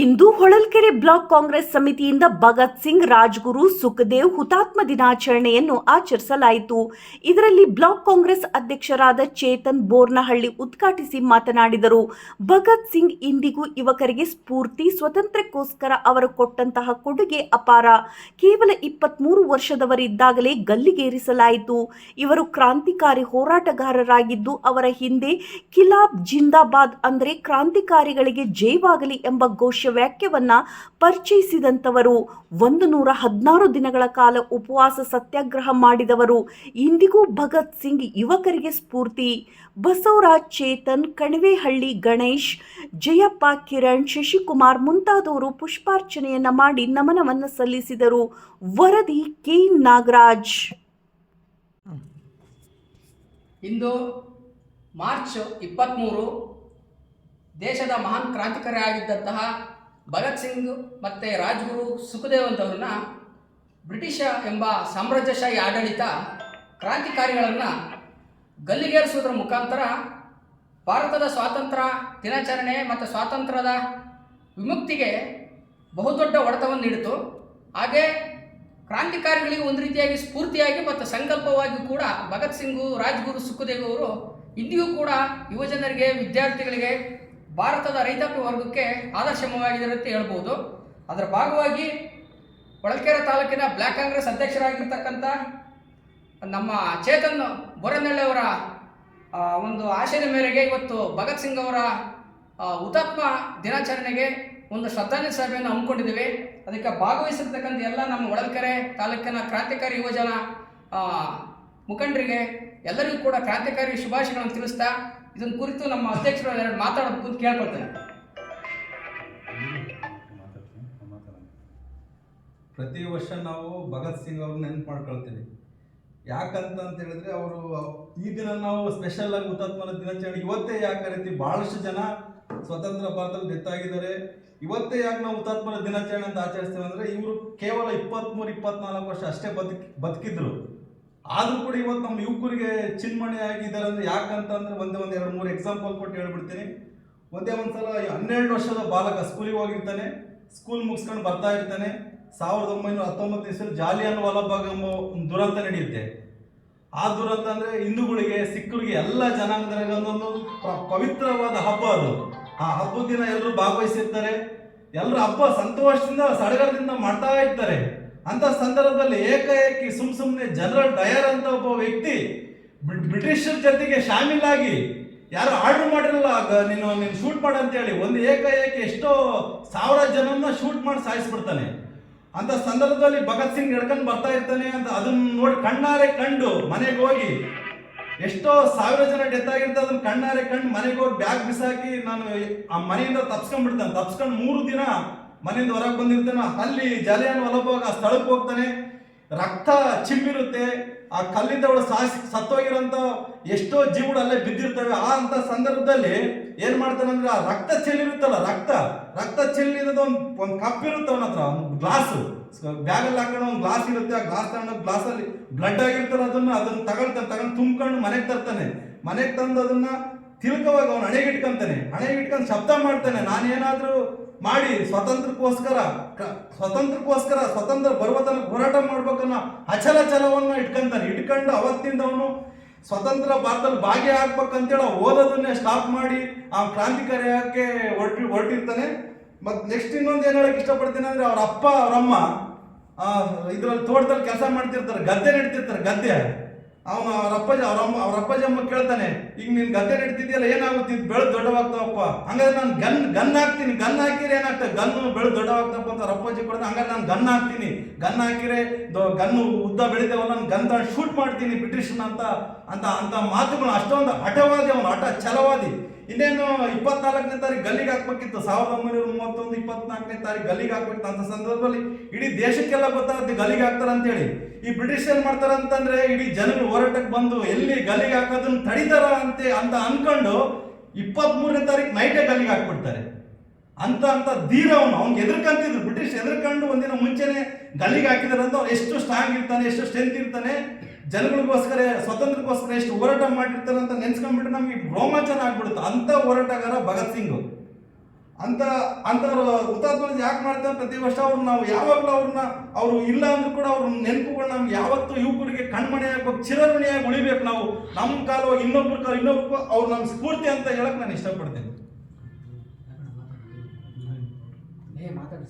ಇಂದು Holalkere block Congress ಸಮಿತಿಯಿಂದ ಭಗತ್ ಸಿಂಗ್, ರಾಜ್ಗುರು, ಸುಖದೇವ್ ಹುತಾತ್ಮ ದಿನಾಚರಣೆಯನ್ನು ಆಚರಿಸಲಾಯಿತು. ಇದರಲ್ಲಿ ಬ್ಲಾಕ್ ಕಾಂಗ್ರೆಸ್ ಅಧ್ಯಕ್ಷರಾದ ಚೇತನ್ ಬೋರ್ನಹಳ್ಳಿ ಉದ್ಘಾಟಿಸಿ ಮಾತನಾಡಿದರು. ಭಗತ್ ಸಿಂಗ್ ಇಂದಿಗೂ ಯುವಕರಿಗೆ ಸ್ಫೂರ್ತಿ, ಸ್ವತಂತ್ರಕ್ಕೋಸ್ಕರ ಅವರು ಕೊಟ್ಟಂತಹ ಕೊಡುಗೆ ಅಪಾರ. ಕೇವಲ ಇಪ್ಪತ್ಮೂರು ವರ್ಷದವರಿದ್ದಾಗಲೇ ಗಲ್ಲಿಗೇರಿಸಲಾಯಿತು. ಇವರು ಕ್ರಾಂತಿಕಾರಿ ಹೋರಾಟಗಾರರಾಗಿದ್ದು, ಅವರ ಹಿಂದೆ ಕಿಲಾಬ್ ಜಿಂದಾಬಾದ್ ಅಂದರೆ ಕ್ರಾಂತಿಕಾರಿಗಳಿಗೆ ಜೈವಾಗಲಿ ಎಂಬ ಘೋಷ ವಾಕ್ಯವನ್ನ ಪರಿಚಯಿಸಿದಂಥವರು. ಒಂದು ನೂರ ಹದಿನಾರು ದಿನಗಳ ಕಾಲ ಉಪವಾಸ ಸತ್ಯಾಗ್ರಹ ಮಾಡಿದವರು. ಇಂದಿಗೂ ಭಗತ್ ಸಿಂಗ್ ಯುವಕರಿಗೆ ಸ್ಫೂರ್ತಿ. ಬಸವರಾಜ್ ಚೇತನ್, ಕಣಿವೆಹಳ್ಳಿ ಗಣೇಶ್, ಜಯಪ್ಪ ಕಿರಣ್, ಶಶಿಕುಮಾರ್ ಮುಂತಾದವರು ಪುಷ್ಪಾರ್ಚನೆಯನ್ನ ಮಾಡಿ ನಮನವನ್ನು ಸಲ್ಲಿಸಿದರು. ವರದಿ ಕೆ. ನಾಗರಾಜ್. ಇಂದು ಮಾರ್ಚ್ ಇಪ್ಪತ್ತ್ಮೂರು ದೇಶದ ಮಹಾನ್ ಕ್ರಾಂತಿಕಾರಿ ಆಗಿದ್ದಂತಹ ಭಗತ್ ಸಿಂಗ್ ಮತ್ತು ರಾಜ್ಗುರು ಸುಖದೇವ್ ಅಂತವ್ರನ್ನ ಬ್ರಿಟಿಷ ಎಂಬ ಸಾಮ್ರಾಜ್ಯಶಾಹಿ ಆಡಳಿತ ಕ್ರಾಂತಿಕಾರಿಗಳನ್ನು ಗಲ್ಲಿಗೇರಿಸುವುದರ ಮುಖಾಂತರ ಭಾರತದ ಸ್ವಾತಂತ್ರ್ಯ ದಿನಾಚರಣೆ ಮತ್ತು ಸ್ವಾತಂತ್ರ್ಯದ ವಿಮುಕ್ತಿಗೆ ಬಹುದೊಡ್ಡ ಒಡೆತವನ್ನು ನೀಡಿತು. ಹಾಗೆ ಕ್ರಾಂತಿಕಾರಿಗಳಿಗೆ ಒಂದು ರೀತಿಯಾಗಿ ಸ್ಫೂರ್ತಿಯಾಗಿ ಮತ್ತು ಸಂಕಲ್ಪವಾಗಿ ಕೂಡ ಭಗತ್ ಸಿಂಗು, ರಾಜ್ಗುರು, ಸುಖದೇವ್ ಅವರು ಇಂದಿಗೂ ಕೂಡ ಯುವಜನರಿಗೆ, ವಿದ್ಯಾರ್ಥಿಗಳಿಗೆ ಭಾರತದ ರೈತಾಪಿ ವರ್ಗಕ್ಕೆ ಆದರ್ಶಮವಾಗಿದ್ದಾರೆ ಅಂತ ಹೇಳ್ಬೋದು. ಅದರ ಭಾಗವಾಗಿ ಹೊಳಲ್ಕೆರೆ ತಾಲೂಕಿನ ಬ್ಲ್ಯಾಕ್ ಕಾಂಗ್ರೆಸ್ ಅಧ್ಯಕ್ಷರಾಗಿರ್ತಕ್ಕಂಥ ನಮ್ಮ ಚೇತನ್ ಬೊರನಳ್ಳಿಯವರ ಒಂದು ಆಶಯದ ಮೇರೆಗೆ ಇವತ್ತು ಭಗತ್ ಸಿಂಗ್ ಅವರ ಹುತಾತ್ಮ ದಿನಾಚರಣೆಗೆ ಒಂದು ಶ್ರದ್ಧಾಂಜಲಿ ಸಭೆಯನ್ನು ಹಮ್ಮಿಕೊಂಡಿದ್ದೀವಿ. ಅದಕ್ಕೆ ಭಾಗವಹಿಸಿರ್ತಕ್ಕಂಥ ಎಲ್ಲ ನಮ್ಮ ಹೊಳಲ್ಕೆರೆ ತಾಲೂಕಿನ ಕ್ರಾಂತಿಕಾರಿ ಯುವಜನ ಮುಖಂಡರಿಗೆ ಎಲ್ಲರಿಗೂ ಕೂಡ ಕ್ರಾಂತಿಕಾರಿ ಶುಭಾಶಯಗಳನ್ನು ತಿಳಿಸ್ತಾ ಇದನ್ನು ಕುರಿತು ನಮ್ಮ ಅಧ್ಯಕ್ಷರು ಎರಡು ಮಾತಾಡೋದು ಕೇಳ್ಕೊಳ್ತೇನೆ. ಪ್ರತಿ ವರ್ಷ ನಾವು ಭಗತ್ ಸಿಂಗ್ ಅವ್ರನ್ನ ನೆನ್ಪು ಮಾಡ್ಕೊಳ್ತೀವಿ. ಯಾಕಂತ ಅಂತ ಹೇಳಿದ್ರೆ ಅವರು ಈ ದಿನ ನಾವು ಸ್ಪೆಷಲ್ ಆಗಿ ಹುತಾತ್ಮನ ದಿನಾಚರಣೆ ಇವತ್ತೇ ಯಾಕೆ ಕರಿತೀವಿ? ಬಹಳಷ್ಟು ಜನ ಸ್ವತಂತ್ರ ಭಾರತದಲ್ಲಿ ಡೆತ್ ಇವತ್ತೇ ಯಾಕೆ ನಾವು ಹುತಾತ್ಮನ ದಿನಾಚರಣೆ ಅಂತ ಆಚರಿಸ್ತೇವೆ ಅಂದ್ರೆ ಇವರು ಕೇವಲ ಇಪ್ಪತ್ತ್ಮೂರು ಇಪ್ಪತ್ನಾಲ್ಕು ವರ್ಷ ಅಷ್ಟೇ ಬದುಕಿ ಬದುಕಿದ್ರು. ಆದ್ರೂ ಕೂಡ ಇವತ್ತು ನಮ್ಮ ಯುವಕರಿಗೆ ಚಿನ್ಮಣಿ ಆಗಿದ್ದಾರೆ ಅಂದ್ರೆ ಯಾಕಂತಂದ್ರೆ ಒಂದೇ ಒಂದು ಎರಡು ಮೂರು ಎಕ್ಸಾಂಪಲ್ ಕೊಟ್ಟು ಹೇಳ್ಬಿಡ್ತೀನಿ. ಒಂದೇ ಒಂದ್ಸಲ ಹನ್ನೆರಡು ವರ್ಷದ ಬಾಲಕ ಸ್ಕೂಲಿಗೆ ಹೋಗಿರ್ತಾನೆ ಸ್ಕೂಲ್ ಮುಗಿಸ್ಕೊಂಡು ಬರ್ತಾ ಇರ್ತಾನೆ. ಸಾವಿರದ ಒಂಬೈನೂರ ಹತ್ತೊಂಬತ್ತು ಇಸ್ವಿ ಜಾಲಿಯನ್ ವಾಲಾಬಾಗ್ ಎಂಬ ಒಂದು ದುರಂತ ನಡೆಯುತ್ತೆ. ಆ ದುರಂತ ಅಂದ್ರೆ ಹಿಂದೂಗಳಿಗೆ ಸಿಖ್ಗಳಿಗೆ ಎಲ್ಲ ಜನಾಂಗದವರಿಗೆ ಒಂದೊಂದು ಪವಿತ್ರವಾದ ಹಬ್ಬ ಅದು. ಆ ಹಬ್ಬದ ದಿನ ಎಲ್ಲರೂ ಭಾಗವಹಿಸಿರ್ತಾರೆ. ಎಲ್ಲರೂ ಹಬ್ಬ ಸಂತೋಷದಿಂದ, ಸಡಗರದಿಂದ ಮಾಡ್ತಾ ಇರ್ತಾರೆ. ಅಂತ ಸಂದರ್ಭದಲ್ಲಿ ಏಕಾಏಕಿ ಸುಮ್ ಸುಮ್ಮನೆ ಜನರಲ್ ಡಯರ್ ಅಂತ ಒಬ್ಬ ವ್ಯಕ್ತಿ ಬ್ರಿ- ಬ್ರಿಟಿಷರ ಜೊತೆಗೆ ಆಗಿ ಯಾರು ಆರ್ಡರ್ ಮಾಡಿರಲ್ಲ ನೀನು ನೀನು ಶೂಟ್ ಮಾಡು ಅಂತೇಳಿ ಒಂದು ಏಕಾಏಕಿ ಎಷ್ಟೋ ಸಾವಿರ ಜನನ್ನ ಶೂಟ್ ಮಾಡಿ ಸಾಯಿಸ್ಬಿಡ್ತಾನೆ. ಅಂತ ಸಂದರ್ಭದಲ್ಲಿ ಭಗತ್ ಸಿಂಗ್ ನಡ್ಕೊಂಡು ಬರ್ತಾ ಇರ್ತಾನೆ ಅಂತ ಅದನ್ನ ನೋಡಿ ಕಣ್ಣಾರೆ ಕಂಡು ಮನೆಗೆ ಹೋಗಿ. ಎಷ್ಟೋ ಸಾವಿರ ಜನ ಡೆತ್ ಆಗಿರ್ತಾರೆ ಅದನ್ನ ಕಣ್ಣಾರೆ ಕಂಡು ಮನೆಗೆ ಹೋಗಿ ಬ್ಯಾಗ್ ಬಿಸಾಕಿ ನಾನು ಆ ಮನೆಯಿಂದ ತಪ್ಸ್ಕೊಂಡ್ಬಿಡ್ತಾನೆ. ತಪ್ಸ್ಕೊಂಡು ಮೂರು ದಿನ ಮನೆಯಿಂದ ಹೊರಗೆ ಬಂದಿರ್ತಾನೆ, ಅಲ್ಲಿ ಜಲಿಯನ್ ಹೊಲಭಾಗ ಆ ಸ್ಥಳಕ್ಕೆ ಹೋಗ್ತಾನೆ. ರಕ್ತ ಚಿಮ್ಮಿರುತ್ತೆ, ಆ ಕಲ್ಲಿಂದ ಅವಳು ಸಾಯಿಸಿ ಸತ್ತೋಗಿರೋಂಥ ಎಷ್ಟೋ ಜೀವಗಳು ಅಲ್ಲೇ ಬಿದ್ದಿರ್ತವೆ. ಆ ಅಂತ ಸಂದರ್ಭದಲ್ಲಿ ಏನ್ ಮಾಡ್ತಾನಂದ್ರೆ ಆ ರಕ್ತ ಚೆಲ್ಲಿರುತ್ತಲ್ಲ, ರಕ್ತ ರಕ್ತ ಚೆಲ್ಲಿರೋದು ಒಂದು ಒಂದು ಕಪ್ ಇರುತ್ತೆ ಅವನ ಹತ್ರ, ಒಂದು ಗ್ಲಾಸ್. ಬ್ಯಾಗಲ್ಲಿ ಹಾಕೊಂಡು ಒಂದು ಗ್ಲಾಸ್ ಇರುತ್ತೆ, ಆ ಗ್ಲಾಸ್ ತಗೊಂಡು ಗ್ಲಾಸಲ್ಲಿ ಬ್ಲಡ್ ಆಗಿರ್ತಾರೆ ಅದನ್ನ ಅದನ್ನ ತಗೊಳ್ತಾನೆ ತಗೊಂಡು ತುಂಬ್ಕೊಂಡು ಮನೆಗೆ ತರ್ತಾನೆ. ಮನೆಗೆ ತಂದು ಅದನ್ನ ತಿಳ್ಕೊವಾಗ ಅವನು ಹಣೆಗೆ ಇಟ್ಕೊಂತಾನೆ. ಹಣೆಗೆ ಇಟ್ಕೊಂಡು ಶಬ್ದ ಮಾಡ್ತಾನೆ. ನಾನೇನಾದ್ರೂ ಮಾಡಿ ಸ್ವಾತಂತ್ರ್ಯಕ್ಕೋಸ್ಕರ ಸ್ವತಂತ್ರಕ್ಕೋಸ್ಕರ ಸ್ವತಂತ್ರ ಬರುವ ತನಕ ಹೋರಾಟ ಮಾಡ್ಬೇಕನ್ನೋ ಅಚಲ ಛಲವನ್ನು ಇಟ್ಕೊಂತಾನೆ. ಇಟ್ಕೊಂಡು ಅವತ್ತಿಂದ ಅವನು ಸ್ವತಂತ್ರ ಭಾರತದಲ್ಲಿ ಭಾಗಿಯಾಗ್ಬೇಕಂತೇಳಿ ಓದೋದನ್ನೇ ಸ್ಟಾಪ್ ಮಾಡಿ ಆ ಕ್ರಾಂತಿಕಾರಿ ಯಾಕೆ ಹೊರಟಿ, ಹೊರಟಿರ್ತಾನೆ. ಮತ್ತು ನೆಕ್ಸ್ಟ್ ಇನ್ನೊಂದು ಏನು ಹೇಳಕ್ಕೆ ಇಷ್ಟಪಡ್ತೀನಿ ಅಂದ್ರೆ ಅವ್ರ ಅಪ್ಪ ಅವ್ರಮ್ಮ ಇದ್ರಲ್ಲಿ ತೋಟದಲ್ಲಿ ಕೆಲಸ ಮಾಡ್ತಿರ್ತಾರೆ, ಗದ್ದೆ ನೆಡ್ತಿರ್ತಾರೆ, ಗದ್ದೆ. ಅವನು ಅವ್ರ ಅಪ್ಪಾಜಿ ಅವ್ರ ಅಮ್ಮ ಅವ್ರ ಅಪ್ಪಾಜಿ ಕೇಳ್ತಾನೆ, ಈಗ ನೀನ್ ಗದ್ದೆ ಏನಾಗುತ್ತೆ? ಇದು ಬೆಳೆದು ದೊಡ್ಡವಾಗ್ತಾವಪ್ಪ. ಹಂಗಾದ್ರೆ ನಾನು ಗನ್ ಗನ್ ಹಾಕ್ತೀನಿ, ಗನ್ ಹಾಕಿದ್ರೆ ಏನಾಗ್ತದೆ? ಗನ್ನು ಬೆಳ್ ದೊಡ್ಡವಾಗ್ತಪ್ಪ ಅಂತ ಅವ್ರ ಅಪ್ಪಾಜಿ ಕೊಡ್ತಾನೆ. ಹಂಗಾರೆ ನಾನು ಗನ್ ಹಾಕ್ತೀನಿ. ಗನ್ ಹಾಕಿರೆ ಗನ್ನು ಉದ್ದ ಬೆಳಿತೇವಲ್ಲ ನಾನು ಗನ್ ಶೂಟ್ ಮಾಡ್ತೀನಿ ಬ್ರಿಟಿಷನ್ ಅಂತ ಅಂತ ಅಂತ ಮಾತುಗಳು ಅಷ್ಟೊಂದು ಹಠವಾದಿ ಅವನು ಹಠ ಛಲವಾದಿ ಇನ್ನೇನು ಇಪ್ಪತ್ನಾಲ್ಕನೇ ತಾರೀಕು ಗಲ್ಲಿಗೆ ಹಾಕ್ಬೇಕಿತ್ತು. ಸಾವಿರದ ಒಂಬೈನೂರ ಮೂವತ್ತೊಂದು, ಇಪ್ಪತ್ನಾಲ್ಕನೇ ತಾರೀಕು ಗಲ್ಲಿಗೆ ಹಾಕ್ಬೇಕಿತ್ತು. ಅಂತ ಸಂದರ್ಭದಲ್ಲಿ ಇಡೀ ದೇಶಕ್ಕೆಲ್ಲ ಗೊತ್ತಾಗುತ್ತೆ ಗಲ್ಲಿಗೆ ಹಾಕ್ತಾರೆ ಅಂತೇಳಿ ಈ ಬ್ರಿಟಿಷ್ ಏನ್ ಮಾಡ್ತಾರೆ ಅಂತಂದ್ರೆ ಇಡೀ ಜನರು ಹೋರಾಟಕ್ಕೆ ಬಂದು ಎಲ್ಲಿ ಗಲ್ಲಿಗೆ ಹಾಕೋದನ್ನ ತಡಿತಾರ ಅಂತೆ ಅಂತ ಅನ್ಕೊಂಡು ಇಪ್ಪತ್ಮೂರನೇ ತಾರೀಕು ನೈಟೇ ಗಲ್ಲಿಗೆ ಹಾಕ್ಬಿಡ್ತಾರೆ. ಅಂತ ಅಂತ ಧೀರ ಅವನು. ಅವ್ನಿಗೆ ಎದುರ್ಕಂತಿದ್ರು. ಬ್ರಿಟಿಷ್ ಎದುರ್ಕೊಂಡು ಒಂದಿನ ಮುಂಚೆನೆ ಗಲ್ಲಿಗೆ ಹಾಕಿದಾರೆ ಅಂತ ಅವ್ನು ಎಷ್ಟು ಸ್ಟ್ರಾಂಗ್ ಇರ್ತಾನೆ, ಎಷ್ಟು ಸ್ಟ್ರೆಂತ್ ಇರ್ತಾನೆ. ಜನಗಳಿಗೋಸ್ಕರ ಸ್ವತಂತ್ರಕ್ಕೋಸ್ಕರ ಎಷ್ಟು ಹೋರಾಟ ಮಾಡಿರ್ತಾರೆ ಅಂತ ನೆನ್ಸ್ಕೊಂಡ್ಬಿಟ್ರೆ ನಮಗೆ ರೋಮಾಂಚನ ಆಗ್ಬಿಡುತ್ತೆ. ಅಂತ ಹೋರಾಟಗಾರ ಭಗತ್ ಸಿಂಗ್. ಅಂತ ಅಂಥವ್ರು ಹುತಾತ್ಮ ಯಾಕೆ ಮಾಡ್ತಾರೆ ಪ್ರತಿ ವರ್ಷ ಅವ್ರು ನಾವು ಯಾವಾಗಲೂ ಅವ್ರನ್ನ ಅವರು ಇಲ್ಲ ಅಂದ್ರೂ ಕೂಡ ಅವ್ರ ನೆನಪುಗಳು ನಮ್ಗೆ ಯಾವತ್ತೂ ಯುವಕರಿಗೆ ಕಣ್ಮಣೆ ಆಗ್ಬೇಕು ಚಿರಋಣಿಯಾಗಿ ಉಳಿಬೇಕು ನಾವು. ನಮ್ಮ ಕಾಲ ಇನ್ನೊಬ್ರ ಕಾಲ ಇನ್ನೊಬ್ರು ಅವ್ರು ನಮ್ಮ ಸ್ಫೂರ್ತಿ ಅಂತ ಹೇಳಕ್ ನಾನು ಇಷ್ಟಪಡ್ತೇನೆ. ಮಾತಾಡಿ